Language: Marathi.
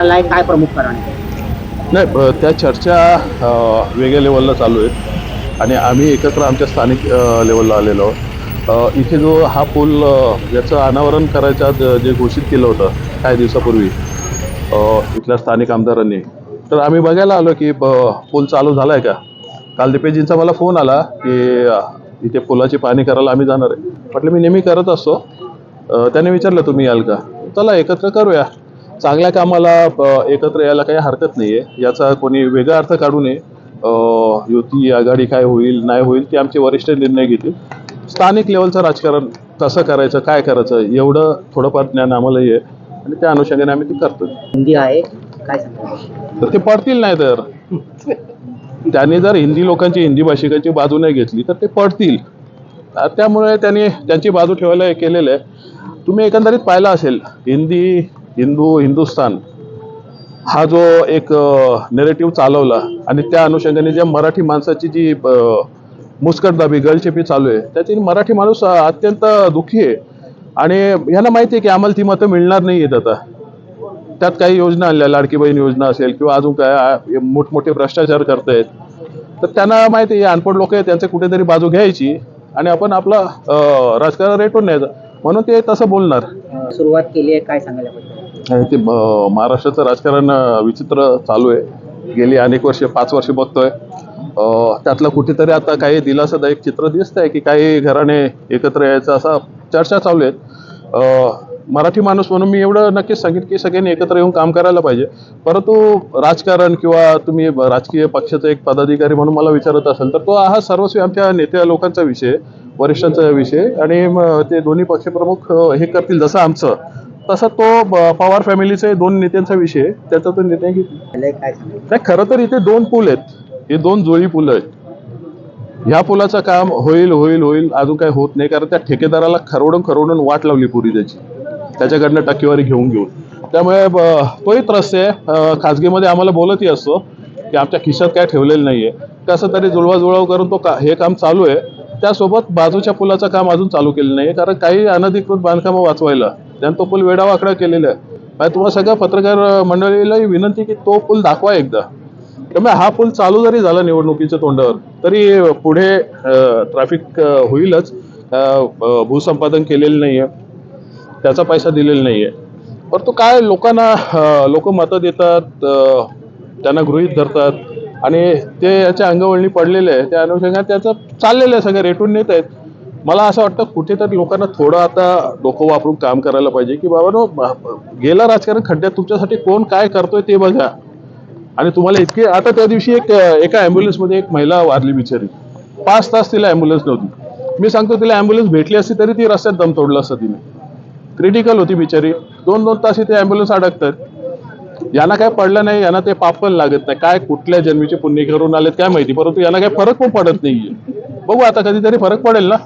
ला काय प्रमुख कारण आहे? नाही त्या चर्चा वेगळ्या लेवलला चालू आहेत. आणि आम्ही एकत्र आमच्या स्थानिक लेवलला आलेलो आहोत. इथे जो हा पूल याचं अनावरण करायच्या जे घोषित केलं होतं काही दिवसापूर्वी इथल्या स्थानिक आमदारांनी. तर आम्ही बघायला आलो की ब- पूल चालू झाला आहे का? काल दिपेशजींचा मला फोन आला की इथे पुलाची पाहणी करायला आम्ही जाणार आहे. म्हटलं मी नेहमी करत असतो. त्याने विचारलं तुम्ही याल का? चला एकत्र करूया. चांगल्या कामाला एकत्र यायला काही हरकत नाही आहे याचा कोणी वेगळा अर्थ काढू नये. युती आघाडी काय होईल नाही होईल ते आमचे वरिष्ठ निर्णय घेतील. स्थानिक लेवलचं राजकारण कसं करायचं काय करायचं एवढं थोडंफार ज्ञान आम्हालाही आहे. आणि त्या अनुषंगाने आम्ही ते करतो हिंदी आहे काय तर ते पडतील नाही तर. त्यांनी जर हिंदी लोकांची हिंदी भाषिकांची बाजू नाही घेतली तर ते पडतील. त्यामुळे त्यांनी त्यांची बाजू ठेवायला हे केलेलं आहे. तुम्ही एकंदरीत पाहिलं असेल हिंदी हिंदू हिंदुस्तान हा जो एक नेरेटिव्ह चालवला आणि त्या अनुषंगाने ज्या मराठी माणसाची जी मुस्कटदाबी गळचेपी चालू आहे त्याची मराठी माणूस अत्यंत दुःखी आहे. आणि यांना माहिती आहे की आम्हाला ती मतं मिळणार नाही आहेत आता. त्यात काही योजना आणल्या लाडकी बहीण योजना असेल किंवा अजून काय मोठमोठे भ्रष्टाचार करतायत. तर त्यांना माहिती आहे अनपड लोक आहेत त्यांचे कुठेतरी बाजू घ्यायची आणि आपण आपला राजकारण रेटून न्यायचं. म्हणून ते तसं बोलणार. सुरुवात केली आहे काय सांगायला पाहिजे? ते महाराष्ट्राचं राजकारण विचित्र चालू आहे. गेली अनेक वर्षे पाच वर्ष बघतोय. त्यातला त्यातलं कुठेतरी आता काही दिलासादायक चित्र दिसत आहे की काही घराने एकत्र यायचं असा चर्चा चालू आहेत मराठी माणूस म्हणून मी एवढं नक्कीच सांगेन की सगळ्यांनी एकत्र येऊन काम करायला पाहिजे. परंतु राजकारण किंवा तुम्ही राजकीय पक्षाचा एक पदाधिकारी म्हणून मला विचारत असेल तर तो हा सर्वस्वी आमच्या नेत्या लोकांचा विषय वरिष्ठांचा विषय आणि ते दोन्ही पक्षप्रमुख हे करतील जसं आमचं. तसा तो पवार फॅमिलीचे दोन नेत्यांचा विषय. त्याचा तो निर्णय घेतील. खरं तर इथे दोन पूल आहेत. हे दोन जोळी पूल आहेत. ह्या पुलाचं काम होईल होईल होईल अजून काही होत नाही. कारण त्या ठेकेदाराला खरवडून खरवडून वाट लावली पुरी त्याची. त्याच्याकडनं टक्केवारी घेऊन घेऊन. त्यामुळे तोही त्रस्त आहे. खाजगीमध्ये आम्हाला बोलतही असतो की आमच्या खिशात काय ठेवलेलं नाही आहे कसं तरी जुळवाजुळव करून तो का हे काम चालू आहे. त्यासोबत बाजूच्या पुलाचं काम अजून चालू केलं नाही कारण काही अनधिकृत बांधकामं वाचवायला त्यानं तो पूल वेडावाकडा केलेला आहे. तुम्हाला सगळ्या पत्रकार मंडळीलाही विनंती की तो पूल दाखवा एकदा. त्यामुळे हा पूल चालू जरी झाला निवडणुकीच्या तोंडावर तरी पुढे ट्रॅफिक होईलच. भूसंपादन केलेलं नाही आहे त्याचा पैसा दिलेला नाही आहे परंतु काय लोकांना लोक मतं देतात त्यांना गृहीत धरतात. आणि ते याच्या अंगवळणी पडलेले आहे. त्या अनुषंगाने त्याचं चाललेलं आहे सगळं रेटून नेत आहेत. मला असं वाटतं कुठेतरी लोकांना थोडं आता डोकं वापरून काम करायला पाहिजे की बाबा नो गेला राजकारण खड्ड्यात तुमच्यासाठी कोण काय करतोय ते बघा. आणि तुम्हाला इतके आता त्या दिवशी एक एका ॲम्ब्युलन्समध्ये एक महिला वारली बिचारी. पाच तास तिला ॲम्ब्युलन्स नव्हती. मी सांगतो तिला ॲम्ब्युलन्स भेटली असती तरी ती रस्त्यात दम तोडला असतं तिने. क्रिटिकल होती बिचारी. दोन दोन तास इथे ॲम्ब्युलन्स अडकतात. यांना काय पडलं नाही यांना ते पाप पण लागत नाही. काय कुठल्या जन्मीचे पुण्य करून आलेत काय माहिती परंतु यांना काय फरक पण पडत नाहीये. बघू आता कधीतरी फरक पडेल ना?